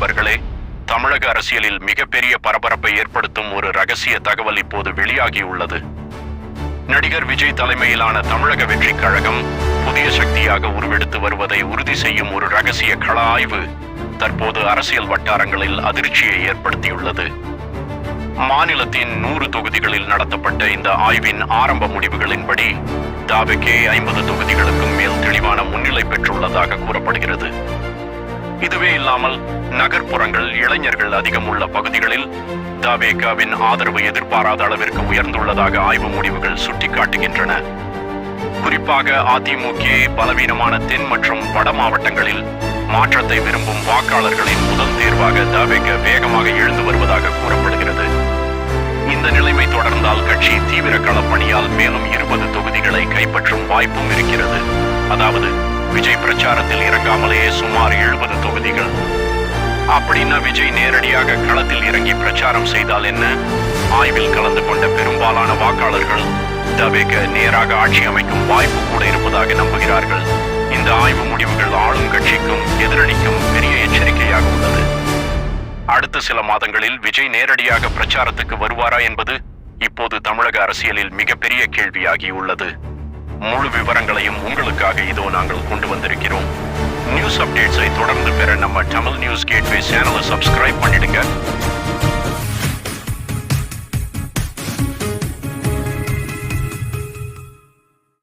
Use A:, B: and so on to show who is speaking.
A: நண்பர்களே தமிழக அரசியலில் மிகப்பெரிய பரபரப்பை ஏற்படுத்தும் ஒரு ரகசிய தகவல் இப்போது வெளியாகியுள்ளது நடிகர் விஜய் தலைமையிலான தமிழக வெற்றி கழகம் புதிய சக்தியாக உருவெடுத்து வருவதை உறுதி செய்யும் ஒரு ரகசிய கள ஆய்வு தற்போது அரசியல் வட்டாரங்களில் அதிர்ச்சியை ஏற்படுத்தியுள்ளது. மாநிலத்தின் நூறு தொகுதிகளில் நடத்தப்பட்ட இந்த ஆய்வின் ஆரம்ப முடிவுகளின்படி தாவேகே ஐம்பது தொகுதிகளுக்கும் மேல் தெளிவான முன்னிலை பெற்றுள்ளதாக கூற இதுவே இல்லாமல் நகர்ப்புறங்கள் இளைஞர்கள் அதிகம் உள்ள பகுதிகளில் தாவேகாவின் ஆதரவு எதிர்பாராத அளவிற்கு உயர்ந்துள்ளதாக ஆய்வு முடிவுகள் சுட்டிக்காட்டுகின்றன. குறிப்பாக அதிமுக பலவீனமான தென் மற்றும் வட மாவட்டங்களில் மாற்றத்தை விரும்பும் வாக்காளர்களின் முதல் தேர்வாக தவேக வேகமாக எழுந்து வருவதாக கூறப்படுகிறது. இந்த நிலைமை தொடர்ந்தால் கட்சி தீவிர களப்பணியால் மேலும் இருபது தொகுதிகளை கைப்பற்றும் வாய்ப்பும் இருக்கிறது. அதாவது விஜய் பிரச்சாரத்தில் இறங்காமலேயே சுமார் எழுபது தொகுதிகள். அப்படின்னா விஜய் நேரடியாக களத்தில் இறங்கி பிரச்சாரம் செய்தால் என்ன? ஆய்வில் கலந்து கொண்ட பெரும்பாலான வாக்காளர்கள் தவேக நேராக ஆட்சி அமைக்கும் வாய்ப்பு கூட இருப்பதாக நம்புகிறார்கள். இந்த ஆய்வு முடிவுகள் ஆளும் கட்சிக்கும் எதிரணிக்கும் பெரிய எச்சரிக்கையாக உள்ளது. அடுத்த சில மாதங்களில் விஜய் நேரடியாக பிரச்சாரத்துக்கு வருவாரா என்பது இப்போது தமிழக அரசியலில் மிகப்பெரிய கேள்வியாகியுள்ளது முழு விவரங்களையும் உங்களுக்காக இதோ நாங்கள் கொண்டு வந்திருக்கிறோம். நியூஸ் அப்டேட்ஸை தொடர்ந்து பெற நம்ம தமிழ் நியூஸ் கேட்வே சேனலை சப்ஸ்கிரைப் பண்ணிடுங்க.